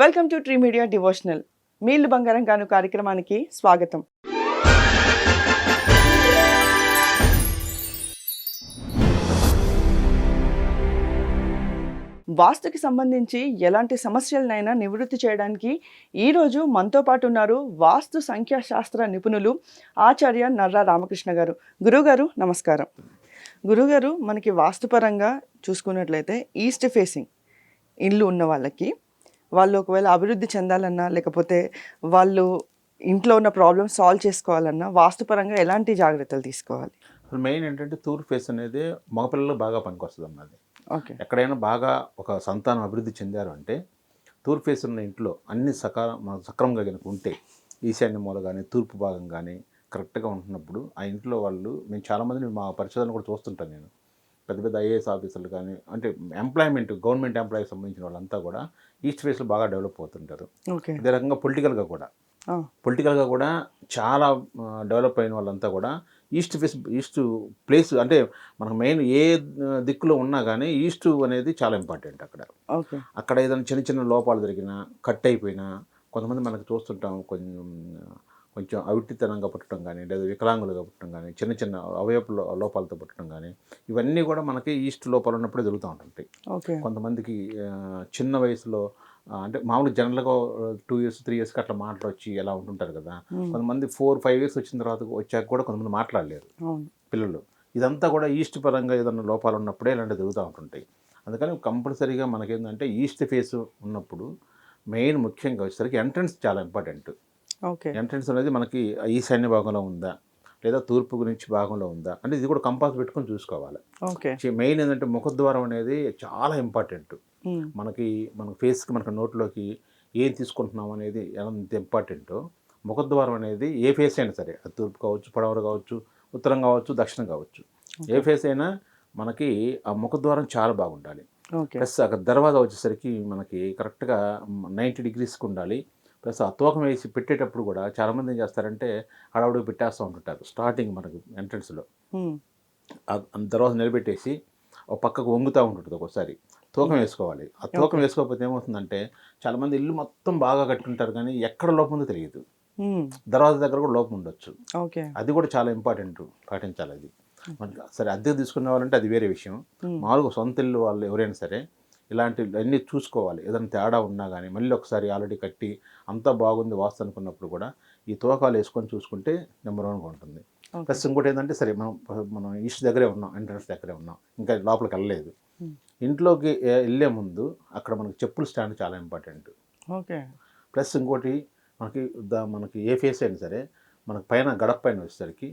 Welcome to tree media devotional మీళ్ళు బంగారం గాను కార్యక్రమానికి స్వాగతం. వాస్తుకి సంబంధించి ఎలాంటి సమస్యలనైనా నివృత్తి చేయడానికి ఈరోజు మనతో పాటు ఉన్నారు వాస్తు సంఖ్యాశాస్త్ర నిపుణులు ఆచార్య నర్రా రామకృష్ణ గారు. గురుగారు నమస్కారం. గురుగారు మనకి వాస్తుపరంగా చూసుకున్నట్లయితే ఈస్ట్ ఫేసింగ్ ఇల్లు ఉన్న వాళ్ళకి వాళ్ళు ఒకవేళ అభివృద్ధి చెందాలన్నా లేకపోతే వాళ్ళు ఇంట్లో ఉన్న ప్రాబ్లమ్ సాల్వ్ చేసుకోవాలన్నా వాస్తుపరంగా ఎలాంటి జాగ్రత్తలు తీసుకోవాలి? అసలు మెయిన్ ఏంటంటే తూర్పు ఫేస్ అనేది మగపిల్లలకు బాగా పనికొస్తుంది అన్నది ఓకే. ఎక్కడైనా బాగా ఒక సంతానం అభివృద్ధి చెందారు అంటే తూర్పు ఫేస్ ఉన్న ఇంట్లో అన్ని సకాల సక్రమంగా కనుక ఉంటే ఈశాన్య మూల కానీ తూర్పు భాగం కానీ కరెక్ట్గా ఉంటున్నప్పుడు ఆ ఇంట్లో వాళ్ళు మేము చాలామందిని మా పరిశోధన కూడా చూస్తుంటాను నేను. పెద్ద పెద్ద ఐఏఎస్ ఆఫీసర్లు కానీ అంటే ఎంప్లాయ్మెంట్ గవర్నమెంట్ ఎంప్లాయీకి సంబంధించిన వాళ్ళంతా కూడా ఈస్ట్ ఫేస్లో బాగా డెవలప్ అవుతుంటారు. ఓకే. అదే రకంగా పొలిటికల్గా కూడా. పొలిటికల్గా కూడా చాలా డెవలప్ అయిన వాళ్ళంతా కూడా ఈస్ట్ ఫేస్ ఈస్ట్ ప్లేస్ అంటే మనకు మెయిన్ ఏ దిక్కులో ఉన్నా కానీ ఈస్ట్ అనేది చాలా ఇంపార్టెంట్ అక్కడ. అక్కడ ఏదైనా చిన్న చిన్న లోపాలు జరిగినా కట్ అయిపోయినా కొంతమంది మనకు చూస్తుంటాం కొంచెం కొంచెం అవిటితనంగా పుట్టడం కానీ లేదా వికలాంగులుగా పుట్టడం కానీ చిన్న చిన్న అవయవ లోపాలతో పుట్టడం కానీ ఇవన్నీ కూడా మనకి ఈస్ట్ లోపాలు ఉన్నప్పుడే జరుగుతూ ఉంటుంటాయి ఓకే. కొంతమందికి చిన్న వయసులో అంటే మామూలు జనరల్గా టూ ఇయర్స్ త్రీ ఇయర్స్కి అట్లా మాటలు వచ్చి ఎలా ఉంటుంటారు కదా. కొంతమంది ఫోర్ ఫైవ్ ఇయర్స్ వచ్చిన తర్వాత వచ్చాక కూడా కొంతమంది మాట్లాడలేరు. పిల్లలు. ఇదంతా కూడా ఈస్ట్ పరంగా ఏదైనా లోపాలు ఉన్నప్పుడే ఇలాంటివి జరుగుతూ ఉంటుంటాయి. అందుకని కంపల్సరీగా మనకేంటంటే ఈస్ట్ ఫేస్ ఉన్నప్పుడు మెయిన్ ముఖ్యంగా వచ్చేసరికి ఎంట్రన్స్ చాలా ఇంపార్టెంట్. ఎంట్రన్స్ అనేది మనకి ఈశాన్య భాగంలో ఉందా? లేదా తూర్పు గురించి భాగంలో ఉందా? అంటే ఇది కూడా కంపాస్ పెట్టుకొని చూసుకోవాలి. ఓకే. మెయిన్ ఏంటంటే ముఖద్వారం అనేది చాలా ఇంపార్టెంట్. మనకి మన ఫేస్కి మనకి నోట్లోకి ఏం తీసుకుంటున్నాం అనేది ఎంత ఇంపార్టెంటో ముఖద్వారం అనేది ఏ ఫేస్ అయినా సరే అది తూర్పు కావచ్చు పడవర కావచ్చు ఉత్తరం కావచ్చు దక్షిణం కావచ్చు. ఏ ఫేస్ అయినా మనకి ఆ ముఖద్వారం చాలా బాగుండాలి. ప్లస్ అక్కడ దర్వాజా వచ్చేసరికి మనకి కరెక్ట్గా నైంటీ డిగ్రీస్కి ఉండాలి. ప్లస్ ఆ తూకం వేసి పెట్టేటప్పుడు కూడా చాలామంది ఏం చేస్తారంటే హడావుడికి పెట్టేస్తూ ఉంటుంటారు. స్టార్టింగ్ మనకు ఎంట్రన్స్లో. తర్వాత నిలబెట్టేసి ఒక పక్కకు వంగుతూ ఉంటుంది ఒకసారి తూకం వేసుకోవాలి. ఆ తూకం వేసుకోకపోతే ఏమవుతుందంటే చాలామంది ఇల్లు మొత్తం బాగా కట్టుకుంటారు కానీ ఎక్కడ లోపం ఉందో తెలియదు. దర్వాజా దగ్గర కూడా లోపం ఉండొచ్చు. అది కూడా చాలా ఇంపార్టెంట్ పాటించాలి అది. సరే అద్దెకు తీసుకునే వాళ్ళంటే అది వేరే విషయం. మామూలుగా సొంత ఇల్లు వాళ్ళు ఎవరైనా సరే ఇలాంటి అన్నీ చూసుకోవాలి. ఏదైనా తేడా ఉన్నా కానీ మళ్ళీ ఒకసారి ఆల్రెడీ కట్టి అంతా బాగుంది వాస్తు అనుకున్నప్పుడు కూడా ఈ తూకాలు వేసుకొని చూసుకుంటే నెంబర్ వన్గా ఉంటుంది. ప్లస్ ఇంకోటి ఏంటంటే సరే మనం మనం ఈస్ట్ దగ్గరే ఉన్నాం ఎంట్రన్స్ దగ్గరే ఉన్నాం ఇంకా లోపలికి వెళ్ళలేదు. ఇంట్లోకి వెళ్ళే ముందు అక్కడ మనకి చెప్పుల స్టాండ్ చాలా ఇంపార్టెంట్. ఓకే. ప్లస్ ఇంకోటి మనకి మనకి ఏ ఫేస్ అయినా సరే మనకి పైన గడప పైన వచ్చేసరికి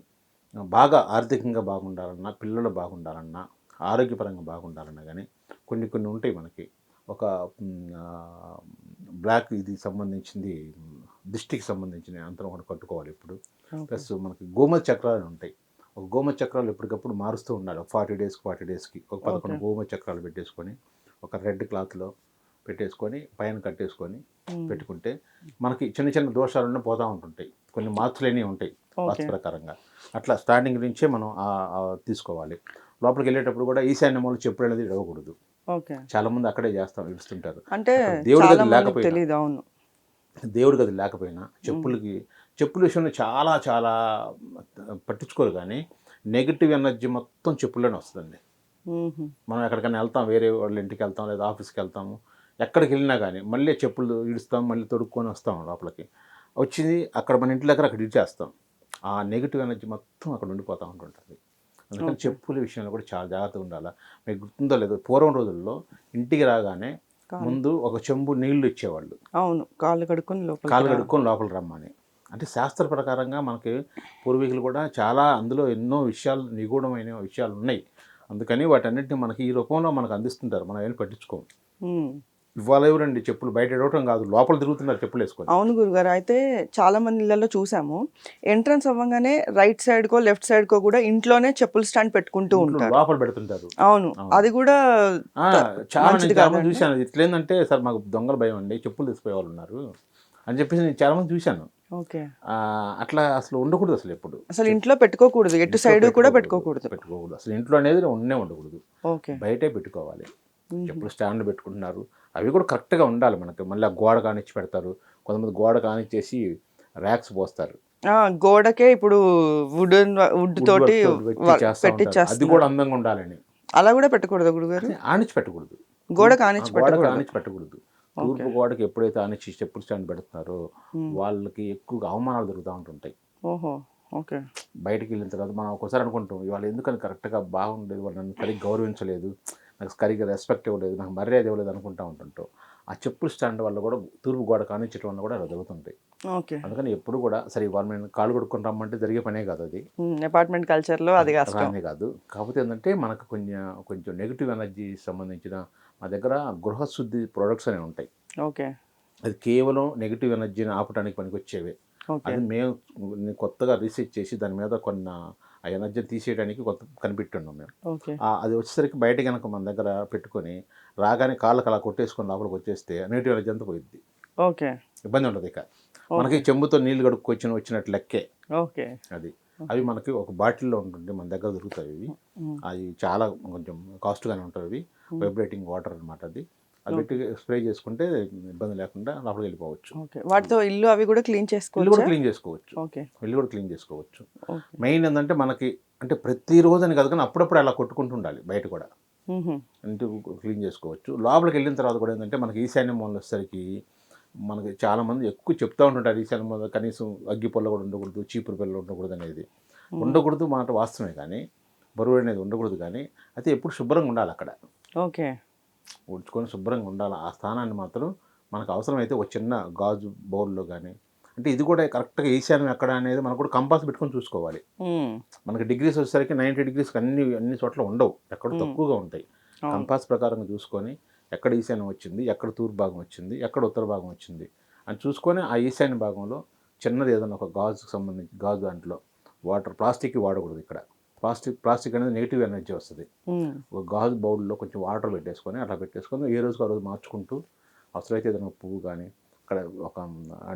బాగా ఆర్థికంగా బాగుండాలన్నా పిల్లలు బాగుండాలన్నా ఆరోగ్యపరంగా బాగుండాలన్నా కానీ కొన్ని కొన్ని ఉంటాయి మనకి. ఒక బ్లాక్ ఇది సంబంధించింది దిష్టికి సంబంధించిన యంత్రం ఒకటి కట్టుకోవాలి ఇప్పుడు. ప్లస్ మనకి గోమత చక్రాలు ఉంటాయి. ఒక గోమత చక్రాలు ఎప్పటికప్పుడు మారుస్తూ ఉండాలి. ఒక ఫార్టీ డేస్కి ఫార్టీ డేస్కి ఒక పదకొండు. గోమత చక్రాలు పెట్టేసుకొని ఒక రెడ్ క్లాత్లో పెట్టేసుకొని పైన కట్టేసుకొని పెట్టుకుంటే మనకి చిన్న చిన్న దోషాలన్నీ పోతూ ఉంటుంటాయి. కొన్ని మార్పులేని ఉంటాయి. వాస్తు ప్రకారంగా. అట్లా స్టార్టింగ్ నుంచే మనం తీసుకోవాలి. లోపలికి వెళ్ళేటప్పుడు కూడా ఈశాన్య మూల చెప్పులు అనేది ఇడవకూడదు ఓకే. చాలా మంది అక్కడే చేస్తాం ఇడుస్తుంటారు అంటే దేవుడి గది లేకపోయినా. దేవుడి గది లేకపోయినా చెప్పులకి చెప్పుల విషయంలో చాలా చాలా పట్టించుకోరు కానీ నెగిటివ్ ఎనర్జీ మొత్తం చెప్పుల్లోనే వస్తుందండి. మనం ఎక్కడికైనా వెళ్తాం వేరే వాళ్ళ ఇంటికి వెళ్తాం లేదా ఆఫీస్కి వెళ్తాము ఎక్కడికి వెళ్ళినా కానీ మళ్ళీ చెప్పులు ఇడుస్తాం మళ్ళీ తొడుక్కొని వస్తాం లోపలికి. వచ్చింది అక్కడ మన ఇంటి దగ్గర అక్కడ ఇచ్చేస్తాం ఆ నెగిటివ్ ఎనర్జీ మొత్తం అక్కడ ఉండిపోతూ ఉంటుంటుంది. అందుకని. చెప్పుల విషయంలో కూడా చాలా జాగ్రత్తగా ఉండాలి? మీకు గుర్తుందో లేదో పూర్వం రోజుల్లో ఇంటికి రాగానే. ముందు ఒక చెంబు నీళ్ళు ఇచ్చేవాళ్ళు. అవును కాళ్ళు కడుక్కొని లోపల కాలు కడుక్కొని లోపల రమ్మని. అంటే శాస్త్ర ప్రకారంగా మనకి పూర్వీకులు కూడా చాలా అందులో ఎన్నో విషయాలు నిగూఢమైన విషయాలు ఉన్నాయి. అందుకని వాటన్నిటిని మనకి ఈ రూపంలో మనకు అందిస్తుంటారు. మనం ఏం పట్టించుకోం ఇవాళ ఎవరండి? చెప్పులు బయట ఇవ్వటం కాదు. లోపల తిరుగుతున్నారు చెప్పులు వేసుకొని. అవును గురుగారు. అయితే చాలా మంది ఇళ్ళల్లో చూసాము. ఎంట్రన్స్ అవ్వగానే రైట్ సైడ్ కో లెఫ్ట్ సైడ్ కో కూడా ఇంట్లోనే చెప్పుల స్టాండ్ పెట్టుకుంటూ ఉంటారు. లోపల పెడుతుంటారు. అవును. అది కూడా చాలా. చూశాను. ఇట్లేందంటే సార్ మాకు దొంగల భయం అండి. చెప్పులు తీసుకుపోయే వాళ్ళు ఉన్నారు. అని చెప్పేసి నేను చాలా మంది చూశాను. ఓకే. అట్లా అసలు ఉండకూడదు అసలు ఎప్పుడు. అసలు ఇంట్లో పెట్టుకోకూడదు. ఎటు సైడ్ కూడా పెట్టుకోకూడదు. పెట్టుకోకూడదు. అసలు ఇంట్లో అనేది ఉండే ఉండకూడదు. ఓకే. బయటే పెట్టుకోవాలి. చెప్పులు స్టాండ్ పెట్టుకుంటున్నారు. అవి కూడా కరెక్ట్గా ఉండాలి మనకి. మళ్ళీ గోడ కానిచ్చి పెడతారు కొంతమంది గోడ కానిచ్చేసి ర్యాక్స్ పోస్తారు. గోడకే ఇప్పుడు వుడ్ వుడ్ తోటి. అది. కూడా అందంగా ఉండాలని. అలా కూడా పెట్టకూడదు గురుగారు ఆనిచ్చి పెట్టకూడదు గోడ కానిచ్చి పెట్టకూడదు? ఆనిచ్చి పెట్టకూడదు తూర్పు గోడకి ఎప్పుడైతే ఆనిచ్చి స్టెప్పులు స్టాండ్ పెడుతున్నారో వాళ్ళకి ఎక్కువగా అవమానాలు జరుగుతూ ఉంటుంటాయి. ఓహో ఓకే. బయటికి వెళ్ళిన తర్వాత మనం ఒకసారి అనుకుంటాం ఇవాళ ఎందుకని కరెక్ట్గా బాగుండేది వాళ్ళు నన్ను సరిగ్గా గౌరవించలేదు. నాకు సరిగ్గా రెస్పెక్ట్ ఇవ్వలేదు నాకు మర్యాద ఇవ్వలేదు అనుకుంటా ఉంటుంటాం ఆ చెప్పులు స్టాండ్ వల్ల కూడా తూర్పు గోడ కానిచ్చటం వల్ల కూడా అలా జరుగుతుంటాయి ఓకే. అందుకని ఎప్పుడు కూడా సరే మేము కాలు కొడుకుని రమ్మంటే జరిగే పనే కాదు అది. అపార్ట్మెంట్ కల్చర్లో అది రానే కాదు. కాకపోతే ఏంటంటే మనకు కొంచెం కొంచెం నెగిటివ్ ఎనర్జీ సంబంధించిన మా దగ్గర గృహశుద్ధి ప్రొడక్ట్స్ అనేవి ఉంటాయి. ఓకే. అది కేవలం నెగిటివ్ ఎనర్జీని ఆపడానికి పనికొచ్చేవే. అది మేము కొత్తగా రీసెర్చ్ చేసి దాని మీద కొన్ని ఆ ఎనర్జీని తీసేయడానికి కొత్త కనిపెట్టున్నాం మేము. అది వచ్చేసరికి బయట కనుక మన దగ్గర పెట్టుకొని రాగానే కాళ్ళకి అలా కొట్టేసుకొని లోపలికి వచ్చేస్తే నెగిటివ్ ఎనర్జీ అంతా పోయిద్ది. ఓకే. ఇబ్బంది ఉండదు ఇక. మనకి చెంబుతో నీళ్ళు కడుక్కొచ్చిన వచ్చినట్టు లెక్కే. ఓకే. అది. అవి మనకి ఒక బాటిల్లో ఉంటుంది మన దగ్గర దొరుకుతాయి ఇవి. అవి చాలా కొంచెం కాస్ట్గానే ఉంటాయి అవి. వైబ్రేటింగ్ వాటర్ అనమాట అది. అది పెట్టి స్ప్రే చేసుకుంటే ఇబ్బంది లేకుండా లోపలికి వెళ్ళిపోవచ్చు. వాటితో ఇల్లు అవి కూడా క్లీన్ ఇల్లు కూడా చేసుకోవచ్చు క్లీన్ చేసుకోవచ్చు. ఓకే. ఇల్లు కూడా క్లీన్ చేసుకోవచ్చు. మెయిన్ ఏంటంటే మనకి అంటే ప్రతిరోజు అని కాదు కానీ అప్పుడప్పుడు అలా కొట్టుకుంటూ ఉండాలి బయట కూడా. ఇంటి క్లీన్ చేసుకోవచ్చు. లోపలికి వెళ్ళిన తర్వాత కూడా ఏంటంటే మనకి ఈశాన్య మూల వచ్చేసరికి మనకి చాలా మంది ఎక్కువ చెప్తా ఉంటుంటారు ఈశాన్య మూల కనీసం అగ్గి పొల్ల కూడా ఉండకూడదు చీపురు పిల్లలు ఉండకూడదు అనేది. ఉండకూడదు మాట వాస్తవమే కానీ బరువు అనేది ఉండకూడదు కానీ అయితే ఎప్పుడు శుభ్రంగా ఉండాలి అక్కడ. ఓకే. ఉడ్చుకొని శుభ్రంగా ఉండాలి. ఆ స్థానాన్ని మాత్రం మనకు అవసరమైతే ఒక చిన్న గాజు బౌల్లో కానీ అంటే ఇది కూడా కరెక్ట్గా ఈశాన్యం ఎక్కడ అనేది మనకు కూడా కంపాస్ పెట్టుకొని చూసుకోవాలి. మనకి డిగ్రీస్ వచ్చేసరికి నైంటీ డిగ్రీస్కి అన్ని అన్ని చోట్ల ఉండవు. ఎక్కడ తక్కువగా ఉంటాయి. కంపాస్ ప్రకారం చూసుకొని ఎక్కడ ఈశాన్యం వచ్చింది ఎక్కడ తూర్పు భాగం వచ్చింది ఎక్కడ ఉత్తర భాగం వచ్చింది అని చూసుకొని ఆ ఈశాన్య భాగంలో చిన్నది ఏదైనా ఒక గాజుకు సంబంధించి గాజు దాంట్లో వాటర్ ప్లాస్టిక్ వాడకూడదు ఇక్కడ. ప్లాస్టిక్ ప్లాస్టిక్ అనేది నెగిటివ్ ఎనర్జీ వస్తుంది. ఒక గాజు బౌల్లో కొంచెం వాటర్ పెట్టేసుకొని అట్లా పెట్టేసుకొని ఏ రోజుకి ఆ రోజు మార్చుకుంటూ అవసరమైతే ఏదైనా పువ్వు కానీ అక్కడ ఒక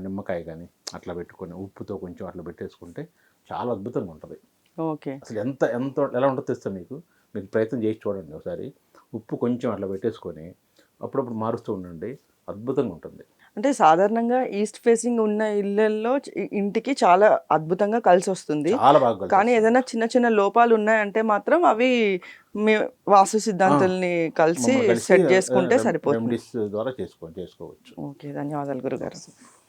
నిమ్మకాయ కానీ అట్లా పెట్టుకొని ఉప్పుతో కొంచెం అట్లా పెట్టేసుకుంటే చాలా అద్భుతంగా ఉంటుంది. ఓకే. అసలు ఎంత ఎంత ఎలా ఉంటుందో తెస్తా మీకు? మీరు ప్రయత్నం చేసి చూడండి ఒకసారి. ఉప్పు కొంచెం అట్లా పెట్టేసుకొని అప్పుడప్పుడు మారుస్తూ ఉండండి. అద్భుతంగా ఉంటుంది. అంటే సాధారణంగా ఈస్ట్ ఫేసింగ్ ఉన్న ఇళ్ళల్లో చ- ఇంటికి చాలా అద్భుతంగా కలిసి వస్తుంది కానీ. ఏదైనా చిన్న చిన్న లోపాలు ఉన్నాయంటే మాత్రం అవి మీ వాస్తు సిద్ధాంతాలని కలిసి సెట్ చేసుకుంటే సరిపోతుంది. ద్వారా చేసుకో చేసుకోవచ్చు. ఓకే ధన్యవాదాలు గురుగారు.